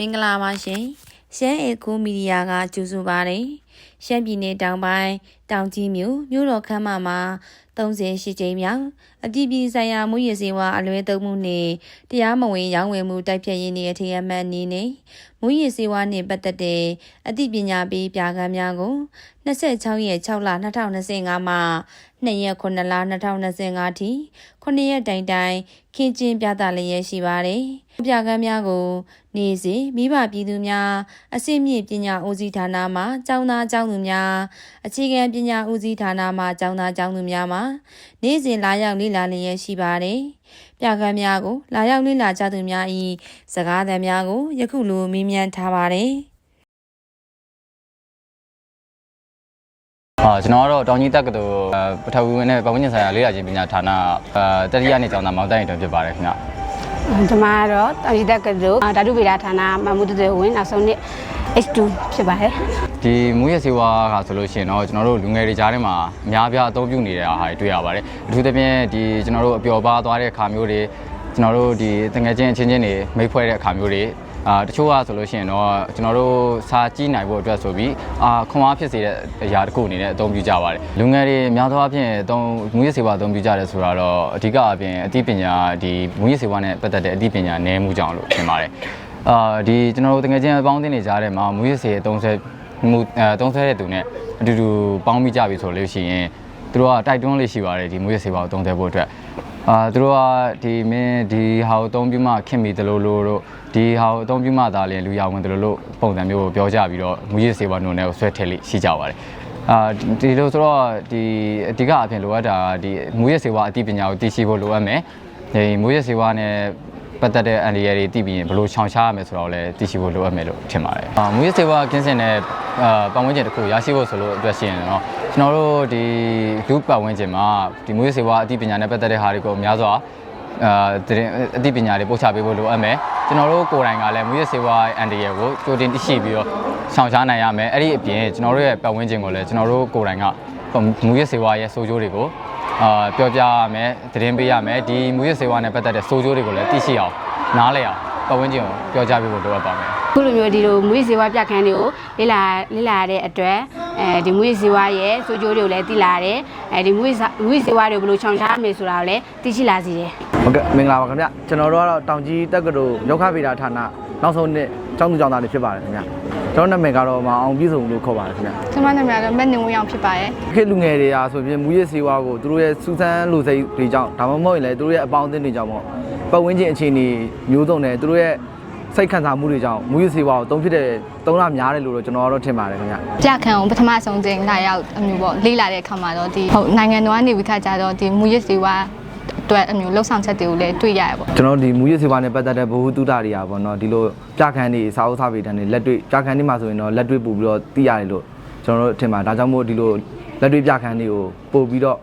မင်္ဂလာပါရှင်ရှမ်းအေကူမီဒီယာကကြိုဆိုပါရယ် ရှမ်းပြည်နယ်တောင်ပိုင်းတောင်ကြီးမြို့မြို့တော်ခမ်းမမှာ38ကြိမ်မြောက်အပြည်ပြည်ဆိုင်ရာမူရည်စေဝါအလွဲသုံးမှုနှင့်တရားမဝင်ရောင်းဝယ်မှုတိုက်ဖျက်ရေးနှင့်အထည်အမှတ်အနေနဲ့မူရည်စေဝါနှင့်ပတ်သက်တဲ့အသိပညာပေးပြကမ်းများကို26ရက်6လ2025မှာ2ရက်9လ2025ထိ9ရက်တိုင်တိုင်ခင်းကျင်းပြသလျက်ရှိပါတယ်။ပြကမ်းများကို နေ့စဉ်မိဘပြည်သူများအစိမြင့်ပညာဦးစီးဌာနမှကျောင်းသားကျောင်းသူများအခြေခံပညာဦးစီးဌာနမှကျောင်းသားကျောင်းသူများမှနေ့စဉ်လာရောက်လေ့လာလျက်ရှိပါတယ်။ပြကမ်းများကိုလာရောက်လေ့လာကြသူများ၏စကားသံများကိုယခုလိုမေးမြန်းထားပါတယ်။အာကျွန်တော်ကတော့တောင်ကြီးတက္ကသိုလ်အဲပထဝီဝင်နဲ့ပတ်ဝန်းကျင်ဆိုင်ရာလေ့လာခြင်းပညာဌာနအဲတတိယနှစ်ကျောင်းသားမောင်တိုင်တွင်ဖြစ်ပါတယ်ခင်ဗျကျွန်မကတော့တာရီတက်ကတူဓာတုဗေဒဌာနမမှုတတဲ့ဝင်နောက်ဆုံးနှစ် H2 ဖြစ်ပါတယ် ဒီမူရစေဝါကဆိုလို့ရှိရင်တော့ကျွန်တော်တို့လူငယ်တွေကြားထဲမှာအများပြားအသုံးပြုနေတဲ့အားတွေတွေ့ရပါတယ်အထူးသဖြင့်ဒီကျွန်တော်တို့အပျော်ပါသွားတဲ့အခါမျိုးတွေကျွန်တော်တို့ဒီတငယ်ချင်းအချင်းချင်းတွေမိတ်ဖွဲ့တဲ့အခါမျိုးတွေအာတချို့ကဆိုလို့ရှိရင်တော့ကျွန်တော်တို့စာကြည့်နိုင်ဖို့အတွက်ဆိုပြီးအာခွန်အားဖြစ်စေတဲ့အရာတစ်ခုအနေနဲ့အသုံးပြုကြပါတယ်လူငယ်တွေအများသောအားဖြင့်အသုံးမူရစေဝါအသုံးပြုကြတယ်ဆိုတာတော့အဓိကအပြင်အသိပညာဒီမူရစေဝါနဲ့ပတ်သက်တဲ့အသိပညာနည်းမှုကြောင့်လို့ထင်ပါတယ်အာဒီကျွန်တော်တို့တငယ်ချင်းအပေါင်းအသင်းတွေကြားထဲမှာမူရစေအသုံးဆွဲ မှုအဲအသုံးဆွဲတဲ့သူနဲ့အတူတူပေါင်းမိကြပြီဆိုလို့ရှိရင်သူတို့ကတိုက်တွန်းလေးရှိပါတယ်ဒီမူရစေဝါကိုသုံးသပ်ဖို့အတွက်အာသူတို့ကဒီမင်းဒီဟာကိုအသုံးပြုမှခင်မိတယ်လို့လို့တို့ဒီဟာကိုအသုံးပြုမှသာလျှင်လူရဝင်တယ်လို့လို့ပုံစံမျိုးကိုပြောကြပြီးတော့မူရစ်စေဝါနုံနဲ့ကိုဆွဲထည့်လိရှိကြပါတယ်အာဒီလိုဆိုတော့ဒီအဓိကအဖြစ်လိုအပ်တာဒီမူရစ်စေဝါအသိပညာကိုသိရှိဖို့လိုအပ်မယ်ဒီမူရစ်စေဝါနဲ့ ပတ်သက်တဲ့အန်ဒီရတွေသိပြီးရင်ဘယ်လိုရှောင်ရှားရမယ်ဆိုတော့လည်းသိရှိဖို့လိုအပ်မယ်လို့ထင်ပါတယ်အာမူရစ်စေဝါကင်းစင်တဲ့အာပတ်ဝန်းကျင်တစ်ခုရရှိဖို့ဆိုလို့အတွက်ရှိရင်တော့ကျွန်တော်တို့ဒီလူပတ်ဝန်းကျင်မှာဒီမူရစ်စေဝါအသိပညာနဲ့ပတ်သက်တဲ့ဟာတွေကိုအများစွာအာသတင်းအသိပညာတွေပို့ချပေးဖို့လိုအပ်မယ်ကျွန်တော်တို့ကိုယ်တိုင်ကလည်းမူရစ်စေဝါအန်ဒီရဲကိုကြိုတင်သိရှိပြီးတော့ဆောင်ရှားနိုင်ရမယ်အဲ့ဒီအပြင်ကျွန်တော်တို့ရဲ့ပတ်ဝန်းကျင်ကိုလည်းကျွန်တော်တို့ကိုယ်တိုင်ကမူရစ်စေဝါရဲ့စိုးကျိုးတွေကို အာပြောပြရမယ်သတင်းပေးရမယ်ဒီမူရစ်စေဝါနဲ့ပတ်သက်တဲ့စိုးကျိုးတွေကိုလည်းသိရှိအောင်နားလည်အောင်ပတ်ဝန်းကျင်ကိုပြောကြားပေးဖို့လိုအပ်ပါမယ်ခုလိုမျိုးဒီလိုမွေးစေဝါပြခန်းတွေကိုလေ့လာလေ့လာရတဲ့အတွက်အဲဒီမွေးစေဝါရဲ့စိုးကျိုးတွေကိုလည်းသိလာတယ်အဲဒီမွေးမွေးစေဝါတွေကိုဘယ်လိုချောင်ရှားရမယ်ဆိုတာကိုလည်းသိရှိလာစေတယ်ဟုတ်ကဲ့မင်္ဂလာပါခင်ဗျကျွန်တော်တို့ကတော့တောင်ကြီးတက္ကသိုလ်ရောက်ခဗေဒဌာနနောက်ဆုံးနှစ်ကျောင်းသူကျောင်းသားတွေဖြစ်ပါတယ်ခင်ဗျ ကျွန်တော်နာမည်ကတော့မအောင်ပြည့်စုံလို့ခေါ်ပါတယ်ခင်ဗျကျွန်မနာမည်ကတော့မက်နေဝင်းအောင်ဖြစ်ပါတယ်ခေတ်လူငယ်တွေအားဆိုရင်မူရစ်စေဝါကိုသူတို့ရဲ့စူးစမ်းလူစိတ်တွေကြောင့်ဒါမှမဟုတ်ရင်လည်းသူတို့ရဲ့အပေါင်းအသင်းတွေကြောင့်ပေါ့ပတ်ဝန်းကျင်အခြေအနေမျိုးစုံနဲ့သူတို့ရဲ့စိတ်ခံစားမှုတွေကြောင့်မူရစ်စေဝါကိုတုံးဖြစ်တဲ့တုံးလာများတယ်လို့တော့ကျွန်တော်ကတော့ထင်ပါတယ်ခင်ဗျပြခန်းကိုပထမဆုံးချိန်လာရောက်အမျိုးပေါ့လေးလာတဲ့အခါမှာတော့ဒီဟုတ်နိုင်ငံတော်ကနေပြီးခါကြတော့ဒီမူရစ်စီဝါ အတွက်အမျိုးလှုပ်ဆောင်ချက်တွေကိုလည်းတွေ့ရရပေါ့ ကျွန်တော်ဒီမူရစ်စေဝါနဲ့ပတ်သက်တဲ့ဘ ഹു တုဒ္ဒတွေอ่ะပေါ့နော်ဒီလိုပြခန်းတွေစာအုပ်စာပေတန်းတွေလက်တွေ့ပြခန်းတွေမှာဆိုရင်တော့လက်တွေ့ပို့ပြီးတော့သိရတယ်လို့ကျွန်တော်တို့ထင်ပါတယ်ဒါကြောင့်မို့ဒီလိုလက်တွေ့ပြခန်းတွေကိုပို့ပြီးတော့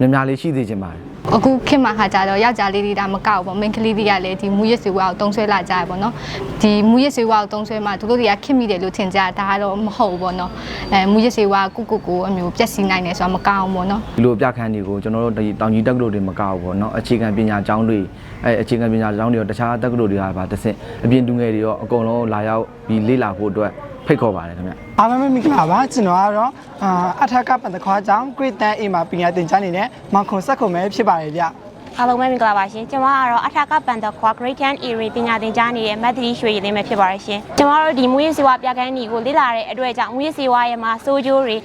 များများလေးရှိသေးခြင်းပါတယ် အခုခေတ်မှာခါကြတော့ယောက်ျားလေးတွေဒါမကောက်ပေါ့မိန်းကလေးတွေကလည်းဒီမူရစ်စီဝါကိုတုံးဆွဲလာကြရပေါ့နော်ဒီမူရစ်စီဝါကိုတုံးဆွဲမှသူတို့တွေကခင်မိတယ်လို့ထင်ကြဒါကတော့မဟုတ်ဘူးပေါ့နော်အဲမူရစ်စီဝါကုကုကိုအမျိုးပြက်စီနိုင်တယ်ဆိုတာမကောင်းဘူးပေါ့နော်ဒီလိုပြခန်းတွေကိုကျွန်တော်တို့ဒီတောင်ကြီးတက္ကသိုလ်တွေမကောက်ဘူးပေါ့နော်အခြေခံပညာကျောင်းတွေအဲအခြေခံပညာကျောင်းတွေရောတခြားတက္ကသိုလ်တွေကပါတစ်ဆင့်အပြင်လူငယ်တွေရောအကုန်လုံးလာရောက်ပြီးလေ့လာဖို့အတွက် ဖိတ်ခေါ်ပါတယ်ခင်ဗျအားလုံးပဲမင်္ဂလာပါကျွန်တော်ကတော့အာအထက်ကပန်တခွားကြောင့် Great Tan A မှာပညာသင်ကြားနေတဲ့မောင်ခွန်ဆက်ခုံပဲဖြစ်ပါတယ်ဗျအားလုံးပဲမင်္ဂလာပါရှင်ကျွန်မကတော့အထာကပန်တခွာ Great Can Area ပညာသင်ကြားနေတဲ့မတ်သီရွှေရည်လေးပဲဖြစ်ပါတယ်ရှင်ကျွန်မတို့ဒီမူရင်းစေဝါပြကန်းဒီကိုလေ့လာတဲ့အတွက်ကြောင့်မူရင်းစေဝါရဲ့မှာစိုးကျိုးတွေ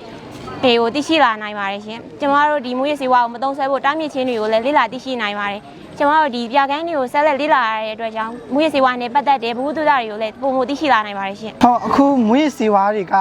တွေကိုသိရှိလာနိုင်ပါတယ်ရှင်ကျွန်မတို့ဒီမူရင်းစေဝါကိုမသုံးဆွဲဖို့တားမြစ်ခြင်းတွေကိုလည်းလေ့လာသိရှိနိုင်ပါတယ် ကျွန်တော်တို့ဒီပြကန်းတွေကိုဆက်လက်လေ့လာရတဲ့အတွက်ကြောင့်မူရင်းစေဝါနဲ့ပတ်သက်တဲ့ဘုဟုတုဒ္ဒတွေကိုလည်းပုံမသိရှိလာနိုင်ပါတယ်ရှင်ဟောအခုမွေးစေဝါတွေက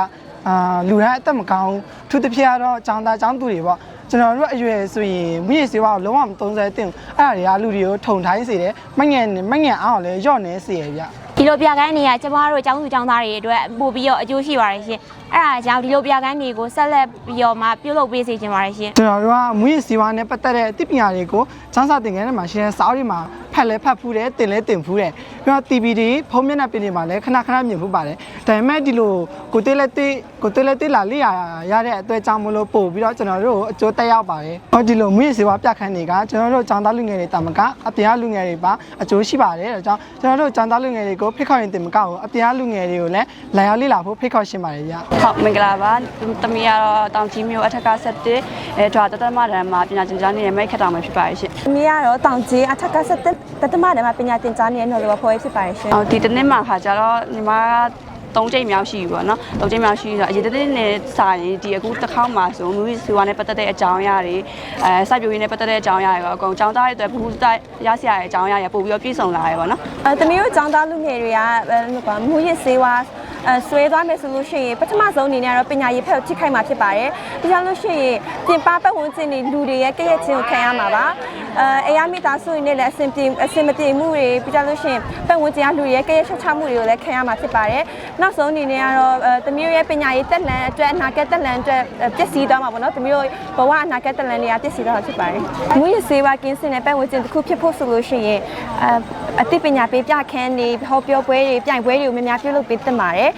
အာလူတိုင်းအသက်မကောင်းဘူးအထူးသဖြင့်ကတော့ចောင်းသားចောင်းသူတွေပေါ့ကျွန်တော်တို့အရွယ်ဆိုရင်မွေးစေဝါကိုလုံးဝမသုံးစွဲသင့်ဘူးအဲ့ဒါတွေကလူတွေကိုထုံထိုင်းစေတယ်မငယ်မငယ်အောင်လည်းညော့နေစေရဗျဒီ လိုပြကန်းတွေကကျမတို့ចောင်းသူចောင်းသားတွေအတွက်ပို့ပြီးတော့အကျိုးရှိပါတယ်ရှင်အဲ့ဒါကြောင့်ဒီလိုပြကန်းတွေကိုဆက်လက်ပြီးတော့မှပြုလုပ်ပေးစေချင်ပါတယ်ရှင်ကျွန်တော်တို့ကမွေးစေဝါနဲ့ပတ်သက်တဲ့အသိပညာတွေကိုစမ်းစာသင်ခန်းထဲမှာရှင်းစာအုပ်တွေမှာ ဖတ်လဲဖတ်ဖူးတယ်တင်လဲတင်ဖူးတယ်ပြီးတော့ TVD ဖုန်းမျက်နှာပြင်တွေမှာလည်းခဏခဏမြင်ဖူးပါတယ်ဒါပေမဲ့ဒီလိုကိုတေးလက်တေးကိုတေးလက်တေးလာလေ့ရရတဲ့အတွက်ကြောင့်မလို့ပို့ပြီးတော့ကျွန်တော်တို့အကျိုးတက်ရောက်ပါတယ်ဟောဒီလိုမြေစေဝါပြခန်းတွေကကျွန်တော်တို့ចောင်းသားလူငယ်တွေတာမကအပြင်လူငယ်တွေပါအကျိုးရှိပါတယ်ဒါကြောင့်ကျွန်တော်တို့ចောင်းသားလူငယ်တွေကိုဖိတ်ခေါ်ရင်တင်မကကိုအပြင်လူငယ်တွေကိုလည်းလာရောက်လေ့လာဖို့ဖိတ်ခေါ်ရှင်ပါတယ်ဗျဟုတ်မင်္ဂလာပါတမီးကတော့တောင်ကြီးမြို့အထက်က17အဲဒါတတမရံမှာပညာရှင်ကြားနေတဲ့မိတ်ခတ်တောင်ပဲဖြစ်ပါရဲ့ရှင်။အမေကတော့တောင်ကြီးအထက်က17 ပထမတည်းမှာပညာသင်ကြားနေတဲ့နော်လောဖော်ရေးဖြစ်ပါတယ်ရှင်။အော်ဒီတနေ့မှာခါကျတော့ညီမသုံးချိန်မြောက်ရှိပြီပေါ့နော်သုံးချိန်မြောက်ရှိဆိုအရင်တစ်နေ့နဲ့စာရင်ဒီအခုတစ်ခေါက်မှာဆိုမူရီဆီဝါနဲ့ပတ်သက်တဲ့အကြောင်းအရာတွေအဲစိုက်ပျိုးရေးနဲ့ပတ်သက်တဲ့အကြောင်းအရာတွေအကုန်ចောင်းသားရဲ့အတွက်ဘူးတိုက်ရစရာရဲ့အကြောင်းအရာတွေပို့ပြီးတော့ပြည့်စုံလာရယ်ပေါ့နော်အဲတမီးတို့ចောင်းသားလူငယ်တွေကဘာမူရီဆေးဝါး ဆွဲသွားမယ်ဆိုလို့ရှိရင်ပထမဆုံးအနေနဲ့ကတော့ပညာရေးဖက်ကိုထိခိုက်မှာဖြစ်ပါတယ်။ပြီးကြလို့ရှိရင်ပြင်ပပတ်ဝန်းကျင်တွေလူတွေရဲ့ကဲ့ရဲ့ချင်းကိုခံရမှာပါ။အဲအရာမိသားစုတွေနဲ့လည်းအဆင်ပြေအဆင်မပြေမှုတွေပြီးကြလို့ရှိရင်ပတ်ဝန်းကျင်ကလူတွေရဲ့ကဲ့ရဲ့ရှော့ချမှုတွေကိုလည်းခံရမှာဖြစ်ပါတယ်။နောက်ဆုံးအနေနဲ့ကတော့အဲတမီးတို့ရဲ့ပညာရေးတက်လန်အတွက်အနာဂတ်တက်လန်အတွက်ပျက်စီးသွားမှာပေါ့နော်။တမီးတို့ဘဝအနာဂတ်တက်လန်တွေကပျက်စီးသွားတာဖြစ်ပါတယ်။မူရစ်စေးဝါကင်းစင်တဲ့ပတ်ဝန်းကျင်တစ်ခုဖြစ်ဖို့ဆိုလို့ရှိရင်အဲ အသိပညာပေးပြခန်းတွေဟောပြောပွဲတွေပြိုင်ပွဲတွေကိုများများပြုလုပ်ပေးသင့်ပါတယ်။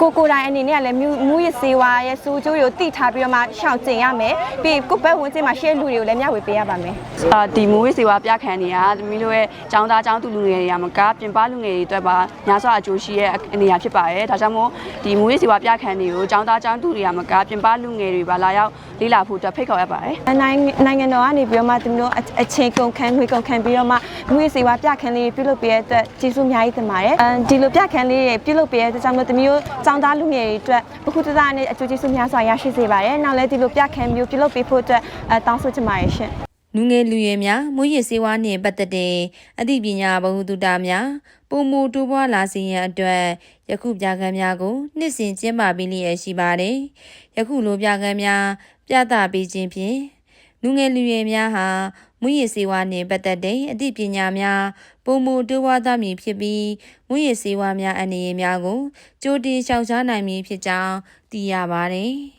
ကိုကိုယ်တိုင်အနေနဲ့ကလည်းမူရစ်စေးဝါရဲ့စူးကျိုးတွေကိုတိထားပြီးတော့မှရှောင်ကျင်ရမယ်။ပြီးကိုပတ်ဝန်းကျင်မှာရှေ့လူတွေကိုလည်းမျှဝေပေးရပါမယ်။ အာဒီမူဝေးစီဝါပြခန်းနေတာသမီးတို့ရဲ့ចောင်းသားចောင်းသူလူငယ်တွေကမကပြင်ပလူငယ်တွေအတွက်ပါညာစွာအကျိုးရှိရဲ့အနေရာဖြစ်ပါတယ်ဒါကြောင့်မို့ဒီမူဝေးစီဝါပြခန်းတွေကိုចောင်းသားចောင်းသူတွေကမကပြင်ပလူငယ်တွေပါလာရောက်လေ့လာဖို့အတွက်ဖိတ်ခေါ်ရပါတယ် နိုင်ငံနိုင်ငံတော်ကနေပြီးတော့မှသူတို့အချိန်ကုန်ခန်းငွေကုန်ခန်းပြီးတော့မှငွေစေဝါပြခန်းလေးပြုလုပ်ပေးတဲ့အတွက်ကျေးဇူးအများကြီးတင်ပါတယ်။အဲဒီလိုပြခန်းလေးတွေပြုလုပ်ပေးတဲ့အတွက်ကြောင့်မို့တမျိုး ចောင်းသားလူငယ်တွေအတွက်ဘ ഹു တသားနဲ့အကျိုးကျေးဇူးများစွာရရှိစေပါတယ်။နောက်လည်းဒီလိုပြခန်းမျိုးပြုလုပ်ပေးဖို့အတွက်အဲတောင်းဆိုချင်ပါတယ်ရှင်။လူငယ်လူရွယ်များမွေးရည်စေဝါနှင့်ပတ်သက်တဲ့အသိပညာဗဟုသုတများပုံမူတိုးပွားလာစေရန်အတွက်ယခုပြကမ်းများကိုနှစ်စဉ်ကျင်းပပေးလျက်ရှိပါတယ်။ယခုလိုပြကမ်းများပြသပေးခြင်းဖြင့်လူငယ်လူရွယ်များဟာ မွေးရည်စေဝါနှင့်ပတ်သက်တဲ့အသိပညာများပုံမူတိုးပွားသွားမည်ဖြစ်ပြီးမွေးရည်စေဝါများအနေအများကိုကြိုတင်ရှောင်ရှားနိုင်မည်ဖြစ်ကြောင်းသိရပါတယ်။